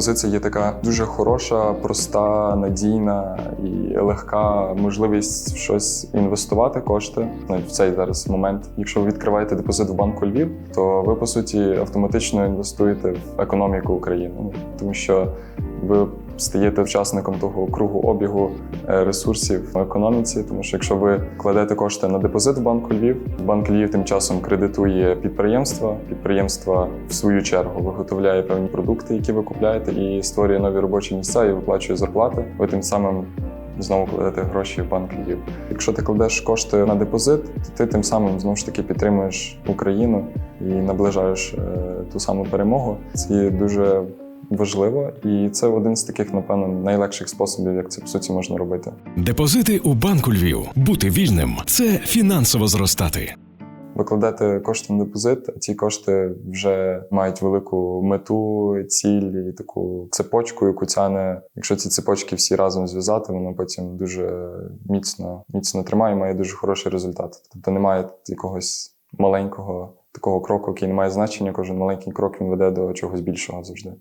Це є така дуже хороша, проста, надійна і легка можливість в щось інвестувати кошти. Навіть в цей зараз момент. Якщо ви відкриваєте депозит в банку Львів, то ви по суті автоматично інвестуєте в економіку України, Ну, тому що ви стаєте учасником того кругу обігу е, ресурсів в економіці. Тому що якщо ви кладете кошти на депозит в банку Львів, банк Львів тим часом кредитує підприємства. Підприємства в свою чергу виготовляє певні продукти, які ви купляєте, і створює нові робочі місця і виплачує зарплати. Ви тим самим знову кладете гроші в банк Львів. Якщо ти кладеш кошти на депозит, то ти тим самим знову ж таки підтримуєш Україну і наближаєш е, ту саму перемогу. Це дуже важливо, і це один з таких, напевно, найлегших способів, як це по суті можна робити. Депозити у банку Львів. Бути вільним це фінансово зростати. Ви кладете кошти на депозит, а ці кошти вже мають велику мету, ціль і таку цепочку, яку тяне. Якщо ці цепочки всі разом зв'язати, воно потім дуже міцно, міцно тримає і має дуже хороший результат. Тобто немає якогось маленького такого кроку, який не має значення. Кожен маленький крок він веде до чогось більшого завжди.